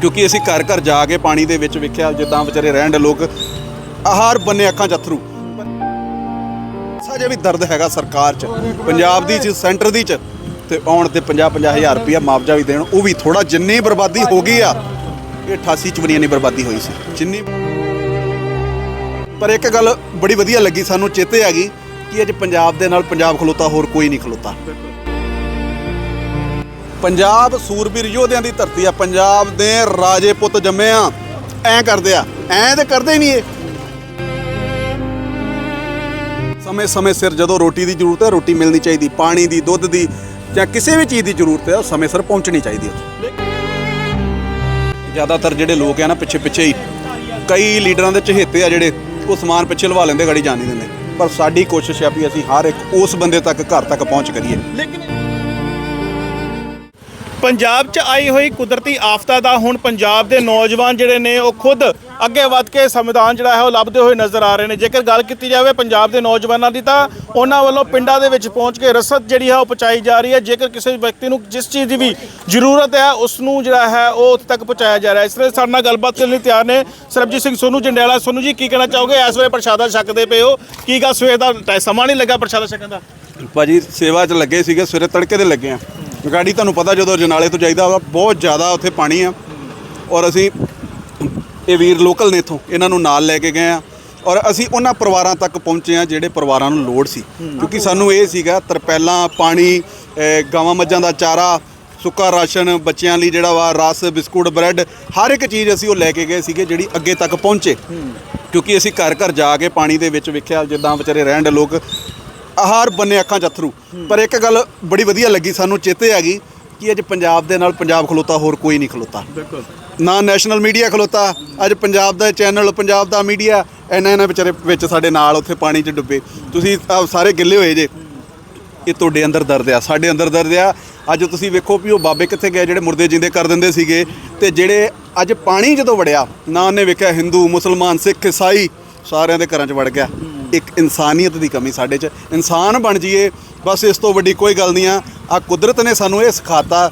ਕਿਉਂਕਿ ਅਸੀਂ ਘਰ ਘਰ ਜਾ ਕੇ ਪਾਣੀ ਦੇ ਵਿੱਚ ਵੇਖਿਆ, ਜਿੱਦਾਂ ਵਿਚਾਰੇ ਰਹਿਣ ਦੇ ਲੋਕ ਆਹਾਰ ਬੰਨੇ ਅੱਖਾਂ 'ਚ ਅਥਰੂ ਸਾਜੇ ਵੀ ਦਰਦ ਹੈਗਾ ਸਰਕਾਰ 'ਚ, ਪੰਜਾਬ ਦੀ ਚ, ਸੈਂਟਰ ਦੀ ਚ, ਤੇ ਆਉਣ ਤੇ 50 50 ਹਜ਼ਾਰ ਰੁਪਇਆ ਮੁਆਵਜ਼ਾ ਵੀ ਦੇਣ, ਉਹ ਵੀ ਥੋੜਾ ਜਿੰਨੀ ਬਰਬਾਦੀ ਹੋ ਗਈ ਆ, ਇਹ 88 ਚਵਨੀਆਂ ਦੀ ਬਰਬਾਦੀ ਹੋਈ ਸੀ, ਜਿੰਨੀ ਪਰ ਇੱਕ ਗੱਲ ਬੜੀ ਵਧੀਆ ਲੱਗੀ ਸਾਨੂੰ, ਚੇਤੇ ਆ ਗਈ ਕਿ ਅੱਜ ਪੰਜਾਬ ਦੇ ਨਾਲ ਪੰਜਾਬ ਖਲੋਤਾ, ਹੋਰ ਕੋਈ ਨਹੀਂ ਖਲੋਤਾ। ਪੰਜਾਬ ਸੂਰਬੀਰ ਯੋਧਿਆਂ ਦੀ ਧਰਤੀ ਆ। ਪੰਜਾਬ ਦੇ ਰਾਜੇ ਪੁੱਤ ਜੰਮੇ ਆ। ਐਂ ਕਰਦੇ ਆ। ਐਂ ਤੇ ਕਰਦੇ ਹੀ ਨਹੀਂ ਇਹ। ਸਮੇਂ ਸਮੇਂ ਸਿਰ ਜਦੋਂ ਰੋਟੀ ਦੀ ਜ਼ਰੂਰਤ ਹੈ, ਰੋਟੀ ਮਿਲਣੀ ਚਾਹੀਦੀ। ਪਾਣੀ ਦੀ, ਦੁੱਧ ਦੀ ਜਾਂ ਕਿਸੇ ਵੀ ਚੀਜ਼ ਦੀ ਜ਼ਰੂਰਤ ਹੈ, ਉਹ ਸਮੇਂ ਸਿਰ ਪਹੁੰਚਣੀ ਚਾਹੀਦੀ ਹੈ। ਜ਼ਿਆਦਾਤਰ ਜਿਹੜੇ ਲੋਕ ਆ ਨਾ, ਪਿੱਛੇ ਪਿੱਛੇ ਹੀ ਕਈ ਲੀਡਰਾਂ ਦੇ ਚਹੇਤੇ ਆ ਜਿਹੜੇ ਉਹ ਸਮਾਨ ਪਿੱਛੇ ਲਵਾ ਲੈਂਦੇ, ਗਾੜੀ ਜਾਣ ਨਹੀਂ ਦਿੰਦੇ। ਪਰ ਸਾਡੀ ਕੋਸ਼ਿਸ਼ ਆ ਵੀ ਅਸੀਂ ਹਰ ਇੱਕ ਉਸ ਬੰਦੇ ਤੱਕ, ਘਰ ਤੱਕ ਪਹੁੰਚ ਕਰੀਏ। ਲੇਕਿਨ ਪੰਜਾਬ 'ਚ ਆਈ ਹੋਈ ਕੁਦਰਤੀ ਆਫ਼ਤਾ ਦਾ ਹੁਣ ਪੰਜਾਬ ਦੇ ਨੌਜਵਾਨ ਜਿਹੜੇ ਨੇ ਉਹ ਖੁਦ ਅੱਗੇ ਵੱਧ ਕੇ ਸੰਵਿਧਾਨ ਜਿਹੜਾ ਹੈ ਉਹ ਲੱਭਦੇ ਹੋਏ ਨਜ਼ਰ ਆ ਰਹੇ ਨੇ। ਜੇਕਰ ਗੱਲ ਕੀਤੀ ਜਾਵੇ ਪੰਜਾਬ ਦੇ ਨੌਜਵਾਨਾਂ ਦੀ ਤਾਂ ਉਹਨਾਂ ਵੱਲੋਂ ਪਿੰਡਾਂ ਦੇ ਵਿੱਚ ਪਹੁੰਚ ਕੇ ਰਸਦ ਜਿਹੜੀ ਹੈ ਉਹ ਪਹੁੰਚਾਈ ਜਾ ਰਹੀ ਹੈ। ਜੇਕਰ ਕਿਸੇ ਵਿਅਕਤੀ ਨੂੰ ਜਿਸ ਚੀਜ਼ ਦੀ ਵੀ ਜ਼ਰੂਰਤ ਹੈ, ਉਸ ਨੂੰ ਜਿਹੜਾ ਹੈ ਉਹ ਉੱਥੇ ਤੱਕ ਪਹੁੰਚਾਇਆ ਜਾ ਰਿਹਾ ਹੈ। ਇਸ ਲਈ ਸਾਡੇ ਨਾਲ ਗੱਲਬਾਤ ਕਰਨ ਲਈ ਤਿਆਰ ਨੇ ਸਰਬਜੀਤ ਸਿੰਘ ਸੋਨੂ ਜੰਡਿਆਲਾ। ਸੋਨੂ ਜੀ, ਕੀ ਕਹਿਣਾ ਚਾਹੋਗੇ? ਇਸ ਵੇਲੇ ਪ੍ਰਸ਼ਾਦਾ ਛਕਦੇ ਪਏ ਹੋ। ਕੀ ਗੱਲ ਸਵੇਰ ਦਾ ਟੈ- ਸਮਾਂ ਨਹੀਂ ਲੱਗਾ ਪ੍ਰਸ਼ਾਦਾ ਛਕਣ ਦਾ। ਭਾਜੀ, ਸੇਵਾ 'ਚ ਲੱਗੇ ਸੀਗੇ, ਸਵੇਰੇ ਤੜਕੇ ਦੇ ਲੱਗੇ ਆ। ਗਾੜੀ ਤੁਹਾਨੂੰ ਪਤਾ ਜਦੋਂ ਜਨਾਲੇ ਤੋਂ ਜਾਈਦਾ ਵਾ, ਬਹੁਤ ਜ਼ਿਆਦਾ ਉੱਥੇ ਪਾਣੀ ਆ। ਔਰ ਅਸੀਂ ਇਹ ਵੀਰ ਲੋਕਲ ਨੇ ਇਥੋਂ, ਇਹਨਾਂ ਨੂੰ ਨਾਲ ਲੈ ਕੇ ਗਏ ਆ। ਔਰ ਅਸੀਂ ਉਹਨਾਂ ਪਰਿਵਾਰਾਂ ਤੱਕ ਪਹੁੰਚੇ ਆ ਜਿਹੜੇ ਪਰਿਵਾਰਾਂ ਨੂੰ ਲੋੜ ਸੀ। ਕਿਉਂਕਿ ਸਾਨੂੰ ਇਹ ਸੀਗਾ, ਤਰਪੈਲਾਂ, ਪਾਣੀ, ਅਹ, ਗਾਵਾਂ ਮੱਝਾਂ ਦਾ ਚਾਰਾ, ਸੁੱਕਾ ਰਾਸ਼ਨ, ਬੱਚਿਆਂ ਲਈ ਜਿਹੜਾ ਵਾ ਰਸ, ਬਿਸਕੁਟ, ਬ੍ਰੈਡ, ਹਰ ਇੱਕ ਚੀਜ਼ ਅਸੀਂ ਉਹ ਲੈ ਕੇ ਗਏ ਸੀਗੇ ਜਿਹੜੀ ਅੱਗੇ ਤੱਕ ਪਹੁੰਚੇ। ਕਿਉਂਕਿ ਅਸੀਂ ਘਰ ਘਰ ਜਾ ਕੇ ਪਾਣੀ ਦੇ ਵਿੱਚ ਵੇਖਿਆ, ਜਿੱਦਾਂ ਵਿਚਾਰੇ ਰਹਿਣ ਦੇ ਲੋਕ ਆਹਾਰ ਬੰਨੇ ਅੱਖਾਂ 'ਚ ਅਥਰੂ ਪਰ ਇੱਕ ਗੱਲ ਬੜੀ ਵਧੀਆ ਲੱਗੀ ਸਾਨੂੰ ਚੇਤੇ ਆ ਗਈ ਕਿ ਅੱਜ ਪੰਜਾਬ ਦੇ ਨਾਲ ਪੰਜਾਬ ਖਲੋਤਾ ਹੋਰ ਕੋਈ ਨਹੀਂ ਖਲੋਤਾ। ਬਿਲਕੁਲ। ਨਾ ਨੈਸ਼ਨਲ ਮੀਡੀਆ ਖਲੋਤਾ ਅੱਜ ਪੰਜਾਬ ਦਾ ਚੈਨਲ ਪੰਜਾਬ ਦਾ ਮੀਡੀਆ ਇਹਨਾਂ ਇਹਨਾਂ ਵਿਚਾਰੇ ਵਿੱਚ ਸਾਡੇ ਨਾਲ ਉੱਥੇ ਪਾਣੀ 'ਚ ਡੁੱਬੇ। ਤੁਸੀਂ ਆਹ ਸਾਰੇ ਗਿੱਲੇ ਹੋਏ ਜੇ। ਇਹ ਤੁਹਾਡੇ ਅੰਦਰ ਦਰਦ ਆ ਸਾਡੇ ਅੰਦਰ ਦਰਦ ਆ। ਅੱਜ ਤੁਸੀਂ ਵੇਖੋ ਵੀ ਉਹ ਬਾਬੇ ਕਿੱਥੇ ਗਏ ਜਿਹੜੇ ਮੁਰਦੇ ਜਿੰਦੇ ਕਰ ਦਿੰਦੇ ਸੀਗੇ। ਤੇ ਜਿਹੜੇ ਅੱਜ ਪਾਣੀ ਜਦੋਂ ਵੜਿਆ ਨਾ ਉਹਨੇ ਵੇਖਿਆ ਹਿੰਦੂ ਮੁਸਲਮਾਨ ਸਿੱਖ ਈਸਾਈ ਸਾਰਿਆਂ ਦੇ ਘਰਾਂ 'ਚ ਵੜ ਗਿਆ। ਇੱਕ ਇਨਸਾਨੀਅਤ ਦੀ ਕਮੀ ਸਾਡੇ 'ਚ। ਇਨਸਾਨ ਬਣ ਜਾਈਏ ਬਸ ਇਸ ਤੋਂ ਵੱਡੀ ਕੋਈ ਗੱਲ ਨਹੀਂ ਆ। ਆ ਕੁਦਰਤ ਨੇ ਸਾਨੂੰ ਇਹ ਸਿਖਾਤਾ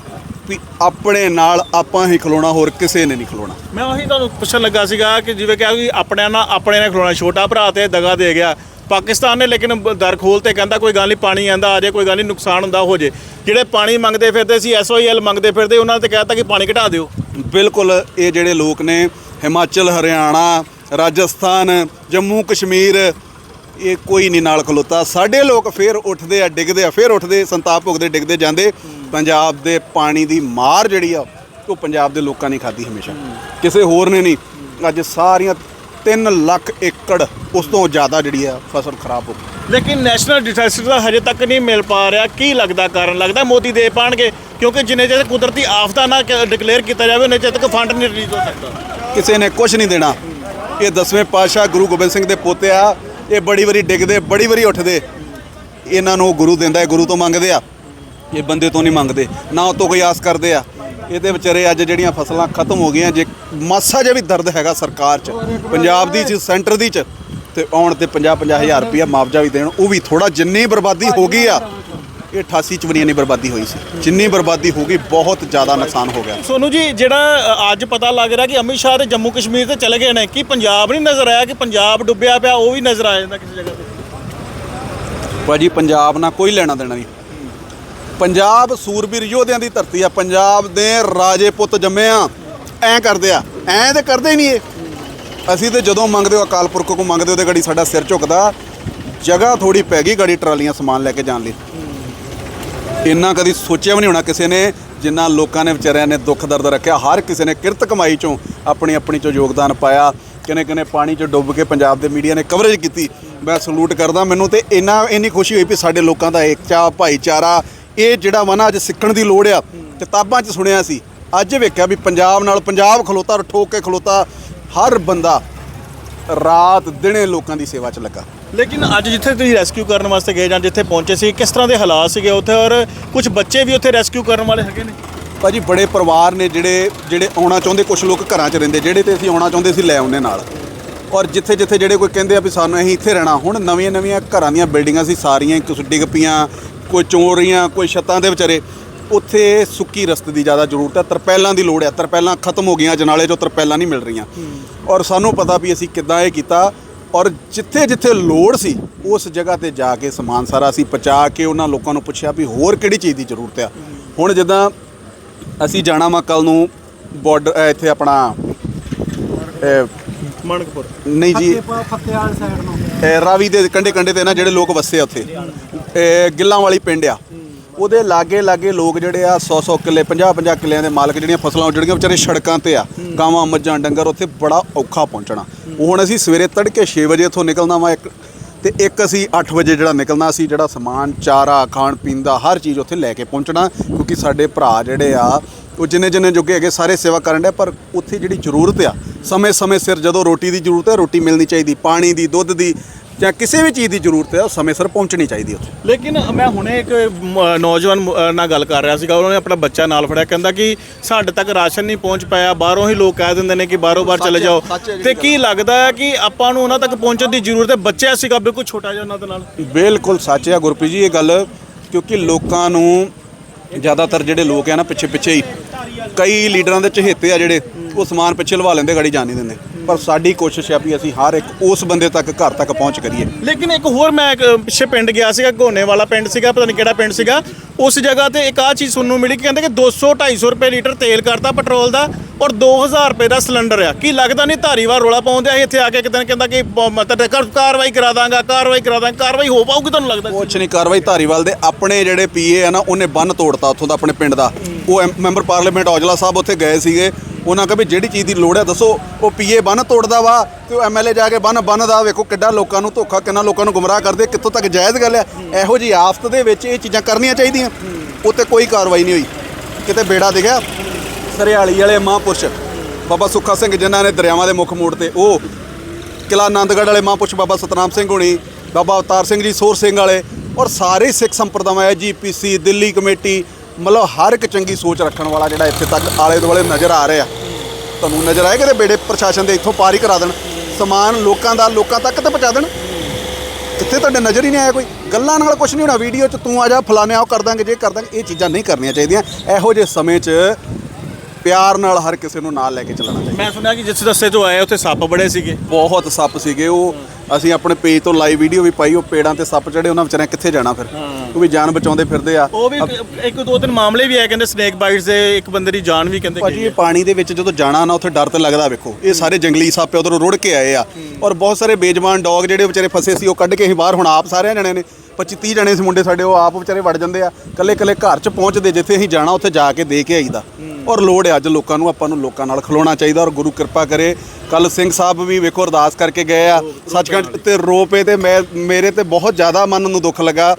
ਵੀ ਆਪਣੇ ਨਾਲ ਆਪਾਂ ਹੀ ਖਲੋਣਾ ਹੋਰ ਕਿਸੇ ਨੇ ਨਹੀਂ ਖਲੋਣਾ। ਮੈਂ ਉਹੀ ਤੁਹਾਨੂੰ ਪੁੱਛਣ ਲੱਗਾ ਸੀਗਾ ਕਿ ਜਿਵੇਂ ਕਿਹਾ ਕਿ ਆਪਣਿਆਂ ਨਾਲ ਆਪਣੇ ਨਾਲ ਖਲੋਣਾ ਛੋਟਾ ਭਰਾ ਤੇ ਦਗਾ ਦੇ ਗਿਆ। ਪਾਕਿਸਤਾਨ ਨੇ ਲੇਕਿਨ ਦਰ ਖੋਲ ਤੇ ਕਹਿੰਦਾ ਕੋਈ ਗੱਲ ਨਹੀਂ ਪਾਣੀ ਆਂਦਾ ਆ ਜੇ ਕੋਈ ਗੱਲ ਨਹੀਂ ਨੁਕਸਾਨ ਹੁੰਦਾ ਹੋ ਜੇ। ਜਿਹੜੇ ਪਾਣੀ ਮੰਗਦੇ ਫਿਰਦੇ ਸੀ ਐਸਓਐਲ ਮੰਗਦੇ ਫਿਰਦੇ ਉਹਨਾਂ ਤੇ ਕਹਿਤਾ ਕਿ ਪਾਣੀ ਘਟਾ ਦਿਓ। ਬਿਲਕੁਲ ਇਹ ਜਿਹੜੇ ਲੋਕ ਨੇ ਹਿਮਾਚਲ ਹਰਿਆਣਾ ਰਾਜਸਥਾਨ ਜੰਮੂ ਕਸ਼ਮੀਰ ਇਹ ਕੋਈ ਨਹੀਂ ਨਾਲ ਖਲੋਤਾ। ਸਾਡੇ ਲੋਕ ਫੇਰ ਉੱਠਦੇ ਆ ਡਿੱਗਦੇ ਆ ਫੇਰ ਉੱਠਦੇ ਸੰਤਾਪ ਭੁਗਦੇ ਡਿੱਗਦੇ ਜਾਂਦੇ। ਪੰਜਾਬ ਦੇ ਪਾਣੀ ਦੀ ਮਾਰ ਜਿਹੜੀ ਆ ਉਹ ਪੰਜਾਬ ਦੇ ਲੋਕਾਂ ਨੇ ਖਾਧੀ ਹਮੇਸ਼ਾ। ਕਿਸੇ ਹੋਰ ਨੇ ਨਹੀਂ। ਅੱਜ ਸਾਰੀਆਂ 3 ਲੱਖ ਏਕੜ ਉਸ ਤੋਂ ਜ਼ਿਆਦਾ ਜਿਹੜੀ ਆ ਫਸਲ ਖਰਾਬ ਹੋ ਗਈ। ਲੇਕਿਨ ਨੈਸ਼ਨਲ ਡਿਜ਼ਾਸਟਰ ਦਾ ਹਜੇ ਤੱਕ ਨਹੀਂ ਮਿਲ ਪਾ ਰਿਹਾ। ਕੀ ਲੱਗਦਾ ਕਾਰਨ ਲੱਗਦਾ? ਮੋਦੀ ਦੇ ਪਾਣਗੇ ਕਿਉਂਕਿ ਜਿੰਨੇ ਚਿਰ ਕੁਦਰਤੀ ਆਫਤਾਂ ਨਾ ਡਿਕਲੇਅਰ ਕੀਤਾ ਜਾਵੇ ਉਹਨੇ ਚਿਰ ਤੱਕ ਫੰਡ ਨਹੀਂ ਰਿਲੀਜ਼ ਹੋ ਸਕਦਾ। ਕਿਸੇ ਨੇ ਕੁਝ ਨਹੀਂ ਦੇਣਾ। ਇਹ ਦਸਵੇਂ ਪਾਤਸ਼ਾਹ ਗੁਰੂ ਗੋਬਿੰਦ ਸਿੰਘ ਦੇ ਪੋਤੇ ਆ। ਇਹ ਬੜੀ ਵਾਰੀ ਡਿੱਗਦੇ, ਬੜੀ ਵਾਰੀ ਉੱਠਦੇ। ਇਹਨਾਂ ਨੂੰ ਗੁਰੂ ਦਿੰਦਾ ਹੈ, ਗੁਰੂ ਤੋਂ ਮੰਗਦੇ ਆ। ਇਹ ਬੰਦੇ ਤੋਂ ਨਹੀਂ ਮੰਗਦੇ, ਨਾ ਉਹ ਤੋਂ ਕੋਈ ਆਸ ਕਰਦੇ ਆ। ਇਹਦੇ ਵਿਚਾਰੇ ਅੱਜ ਜਿਹੜੀਆਂ ਫਸਲਾਂ ਖਤਮ ਹੋ ਗਈਆਂ, ਜੇ ਮਾਸਾ ਜਿਹਾ ਵੀ ਦਰਦ ਹੈਗਾ ਸਰਕਾਰ 'ਚ, ਪੰਜਾਬ ਦੀ ਚ, ਸੈਂਟਰ ਦੀ ਚ, ਤੇ ਆਉਣ ਤੇ 50 50 ਹਜ਼ਾਰ ਰੁਪਇਆ ਮੁਆਵਜ਼ਾ ਵੀ ਦੇਣ, ਉਹ ਵੀ ਥੋੜਾ ਜਿੰਨੀ ਬਰਬਾਦੀ ਹੋ ਗਈ ਆ ਇਹ 88 ਚ ਨਹੀਂ ਬਰਬਾਦੀ ਹੋਈ ਸੀ। ਜਿੰਨੀ ਬਰਬਾਦੀ ਹੋ ਗਈ ਬਹੁਤ ਜ਼ਿਆਦਾ ਨੁਕਸਾਨ ਹੋ ਗਿਆ। ਸੋਨੂ ਜੀ ਜਿਹੜਾ ਅੱਜ ਪਤਾ ਲੱਗ ਰਿਹਾ ਕਿ ਅਮਿਤ ਸ਼ਾਹ ਦੇ ਜੰਮੂ ਕਸ਼ਮੀਰ ਤੇ ਚਲੇ ਗਏ ਨੇ ਕੀ ਪੰਜਾਬ ਨਹੀਂ ਨਜ਼ਰ ਆਇਆ ਕਿ ਪੰਜਾਬ ਡੁੱਬਿਆ ਪਿਆ ਉਹ ਵੀ ਨਜ਼ਰ ਆ ਜਾਂਦਾ ਕਿਸੇ ਜਗ੍ਹਾ ਤੇ? ਭਾਜੀ ਪੰਜਾਬ ਨਾਲ ਕੋਈ ਲੈਣਾ ਦੇਣਾ ਨਹੀਂ। ਪੰਜਾਬ ਸੂਰਬੀਰ ਯੋਧਿਆਂ ਦੀ ਧਰਤੀ ਆ ਪੰਜਾਬ ਦੇ ਰਾਜੇ ਪੁੱਤ ਜੰਮੇ ਆ ਐਂ ਕਰਦੇ ਆ ਐਂ ਤੇ ਕਰਦੇ ਹੀ ਨਹੀਂ ਇਹ। ਅਸੀਂ ਤੇ ਜਦੋਂ ਮੰਗਦੇ ਹੋ ਅਕਾਲ ਪੁਰਖ ਕੋ ਮੰਗਦੇ ਹੋ ਤੇ ਗੜੀ ਸਾਡਾ ਸਿਰ ਝੁਕਦਾ। ਜਗ੍ਹਾ ਥੋੜੀ ਪੈ ਗਈ ਗੜੀ ਟਰਾਲੀਆਂ ਸਮਾਨ ਲੈ ਕੇ ਜਾਣ ਲਈ। ਇੰਨਾ ਕਦੀ ਸੋਚਿਆ ਵੀ ਨਹੀਂ ਹੋਣਾ ਕਿਸੇ ਨੇ, ਜਿੰਨਾ ਲੋਕਾਂ ਨੇ ਵਿਚਾਰਿਆਂ ਨੇ ਦੁੱਖ ਦਰਦ ਰੱਖਿਆ, ਹਰ ਕਿਸੇ ਨੇ ਕਿਰਤ ਕਮਾਈ ਚੋਂ ਆਪਣੀ ਆਪਣੀ ਚੋਂ ਯੋਗਦਾਨ ਪਾਇਆ ਕਿਨੇ ਕਿਨੇ ਪਾਣੀ 'ਚ ਡੁੱਬ ਕੇ ਪੰਜਾਬ ਦੇ ਮੀਡੀਆ ਨੇ ਕਵਰੇਜ ਕੀਤੀ। ਮੈਂ ਸਲੂਟ ਕਰਦਾ, ਮੈਨੂੰ ਤੇ ਇੰਨਾ, ਇੰਨੀ ਖੁਸ਼ੀ ਹੋਈ ਵੀ ਸਾਡੇ ਲੋਕਾਂ ਦਾ ਏਕਤਾ, ਭਾਈਚਾਰਾ, ਇਹ ਜਿਹੜਾ ਵਾ ਨਾ ਅੱਜ ਸਿੱਖਣ ਦੀ ਲੋੜ ਆ, ਕਿਤਾਬਾਂ 'ਚ ਸੁਣਿਆ ਸੀ। ਅੱਜ ਵੇਖਿਆ ਵੀ ਪੰਜਾਬ ਨਾਲ ਪੰਜਾਬ ਖਲੋਤਾ, ਠੋਕ ਕੇ ਖਲੋਤਾ ਹਰ ਬੰਦਾ ਰਾਤ ਦਿਨੇ ਲੋਕਾਂ ਦੀ ਸੇਵਾ 'ਚ ਲੱਗਾ। ਲੇਕਿਨ ਅੱਜ ਜਿੱਥੇ ਤੁਸੀਂ ਰੈਸਕਿਊ ਕਰਨ ਵਾਸਤੇ ਗਏ ਜਾਂ ਜਿੱਥੇ ਪਹੁੰਚੇ ਸੀ ਕਿਸ ਤਰ੍ਹਾਂ ਦੇ ਹਾਲਾਤ ਸੀਗੇ ਉੱਥੇ ਔਰ ਕੁਝ ਬੱਚੇ ਵੀ ਉੱਥੇ ਰੈਸਕਿਊ ਕਰਨ ਵਾਲੇ ਹੈਗੇ ਨੇ? ਭਾਜੀ ਬੜੇ ਪਰਿਵਾਰ ਨੇ ਜਿਹੜੇ ਜਿਹੜੇ ਆਉਣਾ ਚਾਹੁੰਦੇ ਕੁਝ ਲੋਕ ਘਰਾਂ 'ਚ ਰਹਿੰਦੇ ਜਿਹੜੇ ਤੇ ਅਸੀਂ ਆਉਣਾ ਚਾਹੁੰਦੇ ਸੀ ਲੈ ਆਉਂਦੇ ਨਾਲ। ਔਰ ਜਿੱਥੇ ਜਿੱਥੇ ਜਿਹੜੇ ਕੋਈ ਕਹਿੰਦੇ ਆ ਵੀ ਸਾਨੂੰ ਅਸੀਂ ਇੱਥੇ ਰਹਿਣਾ ਹੁਣ ਨਵੀਆਂ ਨਵੀਆਂ ਘਰਾਂ ਦੀਆਂ ਬਿਲਡਿੰਗਾਂ ਸੀ ਸਾਰੀਆਂ ਕੁਛ ਡਿੱਗ ਪਈਆਂ ਕੋਈ ਚੋਰ ਰਹੀਆਂ ਕੋਈ ਛੱਤਾਂ ਦੇ ਵਿਚਾਰੇ ਉੱਥੇ ਸੁੱਕੀ ਰਸਤੇ ਦੀ ਜ਼ਿਆਦਾ ਜ਼ਰੂਰਤ ਹੈ ਤਰਪੈਲਾਂ ਦੀ ਲੋੜ ਹੈ ਤਰਪੈਲਾਂ ਖਤਮ ਹੋ ਗਈਆਂ ਜਨਾਲੇ 'ਚੋਂ ਤਰਪੈਲਾਂ ਨਹੀਂ ਮਿਲ ਰਹੀਆਂ। ਔਰ ਸਾਨੂੰ ਪਤਾ ਵੀ ਅਸੀਂ ਕਿੱਦਾਂ ਇਹ ਕੀਤਾ ਔਰ ਜਿੱਥੇ ਜਿੱਥੇ ਲੋੜ ਸੀ ਉਸ ਜਗ੍ਹਾ ਤੇ ਜਾ ਕੇ ਸਮਾਨ ਸਾਰਾ ਅਸੀਂ ਪਹੁੰਚਾ ਕੇ ਉਹਨਾਂ ਲੋਕਾਂ ਨੂੰ ਪੁੱਛਿਆ ਵੀ ਹੋਰ ਕਿਹੜੀ ਚੀਜ਼ ਦੀ ਜ਼ਰੂਰਤ ਆ। ਹੁਣ ਜਿੱਦਾਂ ਅਸੀਂ ਜਾਣਾ ਵਾ ਕੱਲ ਨੂੰ ਬਾਰਡਰ ਇੱਥੇ ਆਪਣਾ ਮਣਕਪੁਰ ਨਹੀਂ ਜੀ। ਫਤਿਆਲ ਸਾਈਡ ਨੂੰ। ਇਹ ਰਾਵੀ ਦੇ ਕੰਡੇ ਕੰਡੇ ਤੇ ਨਾ ਜਿਹੜੇ ਲੋਕ ਵਸੇ ਆ ਉੱਥੇ। ਇਹ ਗਿੱਲਾਂ ਵਾਲੀ ਪਿੰਡ ਆ। ਉਹਦੇ ਲਾਗੇ ਲਾਗੇ ਲੋਕ ਜਿਹੜੇ ਆ 100 100 ਕਿੱਲੇ 50 50 ਕਿੱਲਿਆਂ ਦੇ ਮਾਲਕ ਜਿਹੜੀਆਂ ਫਸਲਾਂ ਜਿਹੜੀਆਂ ਵਿਚਾਰੇ ਸੜਕਾਂ ਤੇ ਆ ਗਾਵਾਂ ਮੱਝਾਂ ਡੰਗਰ ਉੱਥੇ ਬੜਾ ਔਖਾ ਪਹੁੰਚਣਾ। ਹੁਣ ਅਸੀਂ ਸਵੇਰੇ ਤੜਕੇ 6 ਵਜੇ ਇੱਥੋਂ ਨਿਕਲਣਾ ਵਾ ਇੱਕ, ਤੇ ਇੱਕ ਅਸੀਂ 8 ਵਜੇ ਜਿਹੜਾ ਨਿਕਲਣਾ ਸੀ, ਜਿਹੜਾ ਸਮਾਨ, ਚਾਰਾ, ਖਾਣ, ਪੀਣ ਦਾ, ਹਰ ਚੀਜ਼ ਉੱਥੇ ਲੈ ਕੇ ਪਹੁੰਚਣਾ, ਕਿਉਂਕਿ ਸਾਡੇ ਭਰਾ ਜਿਹੜੇ ਆ, ਉਹ ਜਿੰਨੇ ਜਿੰਨੇ ਜੋਗੇ ਹੈਗੇ ਸਾਰੇ ਸੇਵਾ ਕਰਨ ਦੇ ਪਰ ਉੱਥੇ ਜਿਹੜੀ ਜ਼ਰੂਰਤ ਆ, ਸਮੇਂ ਸਮੇਂ ਸਿਰ ਜਦੋਂ ਰੋਟੀ ਦੀ ਜ਼ਰੂਰਤ ਹੈ, ਰੋਟੀ ਮਿਲਣੀ ਚਾਹੀਦੀ, ਪਾਣੀ ਦੀ, ਦੁੱਧ ਦੀ ਜਾਂ ਕਿਸੇ ਵੀ ਚੀਜ਼ ਦੀ ਜ਼ਰੂਰਤ ਹੈ ਉਹ ਸਮੇਂ ਸਿਰ ਪਹੁੰਚਣੀ ਚਾਹੀਦੀ ਉੱਥੇ। ਲੇਕਿਨ ਮੈਂ ਹੁਣੇ ਇੱਕ ਮ- ਨੌਜਵਾਨ ਮ- ਨਾਲ ਗੱਲ ਕਰ ਰਿਹਾ ਸੀਗਾ ਉਹਨਾਂ ਨੇ ਆਪਣਾ ਬੱਚਾ ਨਾਲ ਫੜਿਆ ਕਹਿੰਦਾ ਕਿ ਸਾਡੇ ਤੱਕ ਰਾਸ਼ਨ ਨਹੀਂ ਪਹੁੰਚ ਪਾਇਆ ਬਾਹਰੋਂ ਹੀ ਲੋਕ ਕਹਿ ਦਿੰਦੇ ਨੇ ਕਿ ਬਾਹਰੋਂ ਬਾਹਰ ਚਲੇ ਜਾਓ। ਸੱਚ ਹੈ ਤੇ ਕੀ ਲੱਗਦਾ ਹੈ ਕਿ ਆਪਾਂ ਨੂੰ ਉਹਨਾਂ ਤੱਕ ਪਹੁੰਚਣ ਦੀ ਜ਼ਰੂਰਤ ਹੈ? ਬੱਚਾ ਸੀਗਾ ਬਿਲਕੁਲ ਛੋਟਾ ਜਿਹਾ ਉਹਨਾਂ ਦੇ ਨਾਲ। ਬਿਲਕੁਲ ਸੱਚ ਆ ਗੁਰਪ੍ਰੀਤ ਜੀ ਇਹ ਗੱਲ ਕਿਉਂਕਿ ਲੋਕਾਂ ਨੂੰ ਜ਼ਿਆਦਾਤਰ ਜਿਹੜੇ ਲੋਕ ਆ ਨਾ ਪਿੱਛੇ ਪਿੱਛੇ ਹੀ ਕਈ ਲੀਡਰਾਂ ਦੇ ਚਹੇਤੇ ਆ ਜਿਹੜੇ ਉਹ ਸਮਾਨ ਪਿੱਛੇ ਲਵਾ ਲੈਂਦੇ ਗਾੜੀ ਜਾਣ ਨਹੀਂ ਦਿੰਦੇ। ਪਰ ਸਾਡੀ ਕੋਸ਼ਿਸ਼ ਆ ਵੀ ਅਸੀਂ ਹਰ ਇੱਕ ਉਸ ਬੰਦੇ ਤੱਕ ਘਰ ਤੱਕ ਪਹੁੰਚ ਕਰੀਏ। ਲੇਕਿਨ ਇੱਕ ਹੋਰ ਮੈਂ ਇੱਕ ਪਿੱਛੇ ਪਿੰਡ ਗਿਆ ਸੀਗਾ ਗੋਨੇ ਵਾਲਾ ਪਿੰਡ ਸੀਗਾ ਪਤਾ ਨਹੀਂ ਕਿਹੜਾ ਪਿੰਡ ਸੀਗਾ। ਉਸ ਜਗ੍ਹਾ ਤੇ ਇੱਕ ਆ ਚੀਜ਼ ਸੁਣਨ ਨੂੰ ਮਿਲੀ ਕਿ ਕਹਿੰਦੇ ਕਿ 200 250 ਰੁਪਏ ਲੀਟਰ ਤੇਲ ਕਰਤਾ ਪੈਟਰੋਲ ਦਾ ਔਰ 2000 ਰੁਪਏ ਦਾ ਸਿਲੰਡਰ ਆ। ਕੀ ਲੱਗਦਾ ਨਹੀਂ ਧਾਰੀਵਾਲ ਰੋਲਾ ਪਾਉਂਦੇ ਆ? ਇੱਥੇ ਆ ਕੇ ਕਿਤੇ ਨਾ ਕਹਿੰਦਾ ਕਿ ਮਤਲਬ ਕਰ- ਕਾਰਵਾਈ ਕਰਾ ਦਾਂਗਾ ਕਾਰਵਾਈ ਕਰਾ ਦਾਂਗਾ ਕਾਰਵਾਈ ਹੋ ਪਾਊਗੀ ਤੁਹਾਨੂੰ ਲੱਗਦਾ? ਕੁਛ ਨਹੀਂ ਕਾਰਵਾਈ ਧਾਰੀਵਾਲ ਦੇ ਆਪਣੇ ਜਿਹੜੇ ਪੀਏ ਆ ਨਾ ਉਹਨੇ ਬੰਨ ਤੋੜਤਾ ਉੱਥੋਂ ਦਾ ਆਪਣੇ ਪਿੰਡ ਦਾ। ਉਹ ਮੈਂਬਰ ਪਾਰਲੀਮੈਂਟ ਔਜਲਾ ਸਾਹਿਬ ਉੱਥੇ ਗਏ ਸੀਗੇ। ਉਹਨਾਂ ਕਹਿੰਦੇ ਵੀ ਜਿਹੜੀ ਚੀਜ਼ ਦੀ ਲੋੜ ਹੈ ਦੱਸੋ, ਉਹ ਪੀਏ ਬੰਨ ਤੋੜਦਾ ਵਾ ਤੇ ਉਹ ਐਮਐਲਏ ਜਾ ਕੇ ਬੰਨ ਬੰਨਦਾ ਵੇਖੋ ਕਿੱਡਾ ਲੋਕਾਂ ਨੂੰ ਧੋਖਾ, ਕਿੰਨਾ ਲੋਕਾਂ ਨੂੰ ਗੁੰਮਰਾਹ ਕਰਦੇ, ਕਿੱਥੋਂ ਤੱਕ ਜਾਇਜ਼ ਗੱਲ ਹੈ। ਇਹੋ ਜੀ ਆਫਤ ਦੇ ਵਿੱਚ ਇਹ ਚੀਜ਼ਾਂ ਕਰਨੀਆਂ ਚਾਹੀਦੀਆਂ। ਉੱਤੇ ਕੋਈ ਕਾਰਵਾਈ ਨਹੀਂ ਹੋਈ। ਕਿਤੇ ਬੇੜਾ ਦਿਖਿਆ? ਸਰਿਆਲੀ ਵਾਲੇ ਮਹਾਂਪੁਰਸ਼। ਬਾਬਾ ਸੁੱਖਾ ਸਿੰਘ ਜਿਨ੍ਹਾਂ ਨੇ ਦਰਿਆਵਾਂ ਦੇ ਮੁੱਖ ਮੋੜ ਤੇ, ਉਹ ਕਿਲਾ ਆਨੰਦਗੜ੍ਹ ਵਾਲੇ ਮਹਾਂਪੁਰਸ਼ ਬਾਬਾ ਸਤਨਾਮ ਸਿੰਘ ਹੋਣੀ, ਬਾਬਾ ਅਵਤਾਰ ਸਿੰਘ ਜੀ ਸੋਰ ਸਿੰਘ ਵਾਲੇ ਔਰ ਸਾਰੇ ਸਿੱਖ ਸੰਪਰਦਾਵਾਂ ਜੀਪੀਸੀ ਦਿੱਲੀ ਕਮੇਟੀ ਮਤਲਬ ਹਰ ਇੱਕ ਚੰਗੀ ਸੋਚ ਰੱਖਣ ਵਾਲਾ ਜਿਹੜਾ ਇੱਥੇ ਤੱਕ ਆਲੇ ਦੁਆਲੇ ਨਜ਼ਰ ਆ ਰਿਹਾ। ਤੁਹਾਨੂੰ ਨਜ਼ਰ ਆਏ ਕਿਤੇ ਬੇੜੇ ਪ੍ਰਸ਼ਾਸਨ ਦੇ ਇੱਥੋਂ ਪਾਰ ਹੀ ਕਰਾ ਦੇਣ। ਸਮਾਨ ਲੋਕਾਂ ਦਾ ਲੋਕਾਂ ਤੱਕ ਤੇ ਪਹੁੰਚਾ ਦੇਣ। ਇੱਥੇ ਤੁਹਾਡੇ ਨਜ਼ਰ ਹੀ ਨਹੀਂ ਆਇਆ ਕੋਈ। ਗੱਲਾਂ ਨਾਲ ਕੁਝ ਨਹੀਂ ਹੋਣਾ। ਵੀਡੀਓ 'ਚ ਤੂੰ ਆ ਜਾ, ਫਲਾਣੇ ਆਓ ਕਰ ਦਾਂਗੇ, ਜੇ ਕਰ ਦਾਂਗੇ, ਇਹ ਚੀਜ਼ਾਂ ਨਹੀਂ ਕਰਨੀਆਂ ਚਾਹੀਦੀਆਂ। ਇਹੋ ਜਿਹੇ ਸਮੇਂ 'ਚ ਪਿਆਰ ਨਾਲ ਹਰ ਕਿਸੇ ਨੂੰ ਨਾਲ ਲੈ ਕੇ ਚੱਲਣਾ ਚਾਹੀਦਾ। ਮੈਂ ਸੁਣਿਆ ਕਿ ਜਿਸ ਰਸਤੇ ਤੋਂ ਆਏ ਉੱਥੇ ਸੱਪ ਬੜੇ ਸੀਗੇ। ਬਹੁਤ ਸੱਪ ਸੀਗੇ। ਉਹ ਅਸੀਂ ਆਪਣੇ ਪੇਜ ਤੋਂ ਲਾਈਵ ਵੀਡੀਓ ਵੀ ਪਾਈ ਉਹ ਪੇੜਾਂ ਤੇ ਸੱਪ ਚੜੇ ਉਹਨਾਂ ਵਿਚਾਰਿਆਂ ਕਿੱਥੇ ਜਾਣਾ ਫਿਰ? ਉਹ ਵੀ ਜਾਨ ਬਚਾਉਂਦੇ ਫਿਰਦੇ ਆ। ਉਹ ਵੀ ਇੱਕ- ਦੋ ਤਿੰਨ ਮਾਮਲੇ ਵੀ ਆਏ ਕਹਿੰਦੇ ਸਨੇਕ ਬਾਈਟਸ ਦੇ ਇੱਕ ਬੰਦੇ ਦੀ ਜਾਨ ਵੀ ਕਹਿੰਦੇ ਭਾਜੀ ਇਹ ਪਾਣੀ ਦੇ ਵਿੱਚ ਜਦੋਂ ਜਾਣਾ ਨਾ ਉੱਥੇ ਡਰ ਤੇ ਲੱਗਦਾ ਵੇਖੋ। ਇਹ ਸਾਰੇ ਜੰਗਲੀ ਸੱਪ ਉਧਰੋਂ ਰੁੜ ਕੇ ਆਏ ਆ। ਔਰ ਬਹੁਤ ਸਾਰੇ ਬੇਜਵਾਨ ਡੌਗ ਜਿਹੜੇ ਵਿਚਾਰੇ ਫਸੇ ਸੀ ਉਹ ਕੱਢ ਕੇ ਅਸੀਂ ਬਾਹਰ ਹੁਣ ਆਪ ਸਾਰਿਆਂ ਜਣਿਆਂ ਨੇ 25 30 ਜਣੇ ਸੀ ਮੁੰਡੇ ਸਾਡੇ ਉਹ ਆਪ ਵਿਚਾਰੇ ਵੜ ਜਾਂਦੇ ਆ। ਕੱਲੇ ਕੱਲੇ ਘਰ 'ਚ ਪਹੁੰਚਦੇ ਜਿੱਥੇ ਅਸੀਂ ਜਾਣਾ ਉੱਥੇ ਜਾ ਕੇ ਦੇ ਕੇ ਆਈਦਾ। ਔਰ ਲੋੜ ਹੈ ਅੱਜ ਲੋਕਾਂ ਨੂੰ ਆਪਾਂ ਨੂੰ ਲੋਕਾਂ ਨਾਲ ਖਲੋਣਾ ਚਾਹੀਦਾ ਔਰ ਗੁਰੂ ਕਿਰਪਾ ਕਰੇ। ਕੱਲ ਸਿੰਘ ਸਾਹਿਬ ਵੀ ਵੇਖੋ ਅਰਦਾਸ ਕਰਕੇ ਗਏ ਆ। ਸੱਚਖੰਡ ਤੇ ਰੋਪੇ ਪਏ ਤੇ ਮੈਂ, ਮੇਰੇ ਤੇ ਬਹੁਤ ਜ਼ਿਆਦਾ ਮਨ ਨੂੰ ਦੁੱਖ ਲੱਗਾ।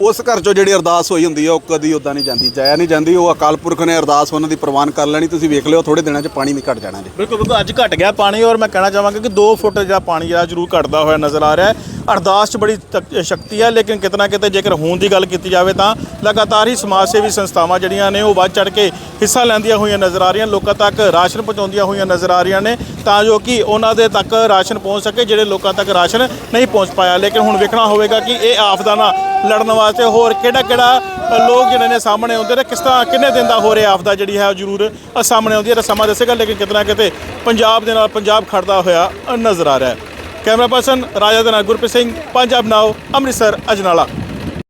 ਉਸ ਘਰ ਚੋਂ ਜਿਹੜੀ ਅਰਦਾਸ ਹੋਈ ਹੁੰਦੀ ਆ, ਉਹ ਕਦੀ ਉਦਾਂ ਨਹੀਂ ਜਾਂਦੀ, ਜਾਇਆ ਨਹੀਂ ਜਾਂਦੀ। ਉਹ ਅਕਾਲ ਪੁਰਖ ਨੇ ਅਰਦਾਸ ਉਹਨਾਂ ਦੀ ਪ੍ਰਵਾਨ ਕਰ ਲੈਣੀ, ਤੁਸੀਂ ਵੇਖ ਲਿਓ ਥੋੜੇ ਦਿਨਾਂ 'ਚ ਪਾਣੀ ਵੀ ਘਟ ਜਾਣਾ ਜੀ। ਬਿਲਕੁਲ ਬਿਲਕੁਲ, ਅੱਜ ਘਟ ਗਿਆ ਪਾਣੀ ਔਰ ਮੈਂ ਕਹਿਣਾ ਚਾਹਾਂਗਾ ਕਿ 2 ਫੁੱਟ ਜਿਹੜਾ ਪਾਣੀ ਜਿਹੜਾ ਜ਼ਰੂਰ ਘਟਦਾ ਹੋਇਆ ਨਜ਼ਰ ਆ ਰਿਹਾ ਹੈ। ਅਰਦਾਸ 'ਚ ਬੜੀ ਤਕ- ਸ਼ਕਤੀ ਹੈ, ਲੇਕਿਨ ਕਿਤਨਾ ਕਿਤੇ ਜੇਕਰ ਹੋਣ ਦੀ ਗੱਲ ਕੀਤੀ ਜਾਵੇ ਤਾਂ ਲਗਾਤਾਰ ਹੀ ਸਮਾਜ ਸੇਵੀ ਸੰਸਥਾਵਾਂ ਜਿਹੜੀਆਂ ਨੇ ਉਹ ਵੱਧ ਚੜ ਕੇ ਹਿੱਸਾ ਲੈਂਦੀਆਂ ਹੋਈਆਂ ਨਜ਼ਰ ਆ ਰਹੀਆਂ, ਲੋਕਾਂ ਤੱਕ ਰਾਸ਼ਨ ਪਹੁੰਚਾਉਂਦੀਆਂ ਹੋਈਆਂ ਨਜ਼ਰ ਆ ਰਹੀਆਂ ਨੇ ਤਾਂ ਜੋ ਕਿ ਉਹਨਾਂ ਦੇ ਤੱਕ ਰਾਸ਼ਨ ਪਹੁੰਚ ਸਕੇ, ਜਿਹੜੇ ਲੋਕਾਂ ਤੱਕ ਰਾਸ਼ਨ ਨਹੀਂ ਪਹੁੰਚ ਪਾਇਆ। ਲੇਕਿਨ ਹੁਣ ਵੇਖਣਾ ਹੋਵੇਗਾ ਕਿ ਇਹ ਆਫਦਾ ਨਾਲ ਲੜਨ ਵਾਸਤੇ ਹੋਰ ਕਿਹੜਾ ਕਿਹੜਾ ਲੋਕ ਜਿਹੜੇ ਨੇ ਸਾਹਮਣੇ ਆਉਂਦੇ ਨੇ, ਕਿਸ ਤਰ੍ਹਾਂ ਕਿੰਨੇ ਦਿਨ ਦਾ ਹੋ ਰਿਹਾ ਆਫਦਾ ਜਿਹੜੀ ਹੈ ਉਹ ਜ਼ਰੂਰ ਸਾਹਮਣੇ ਆਉਂਦੀ ਹੈ। ਤਾਂ ਸਮਾਂ ਦੱਸੇਗਾ ਲੇਕਿਨ ਕਿਤਨਾ ਕਿਤੇ ਪੰਜਾਬ ਦੇ ਨਾਲ ਪੰਜਾਬ ਖੜਦਾ ਹੋਇਆ ਨਜ਼ਰ ਆ ਰਿਹਾ ਹੈ। ਕੈਮਰਾ ਪਰਸਨ ਰਾਜਾ ਦੇ ਨਾਲ ਗੁਰਪ੍ਰੀਤ ਸਿੰਘ ਪੰਜਾਬ ਨਾਓ ਅੰਮ੍ਰਿਤਸਰ ਅਜਨਾਲਾ।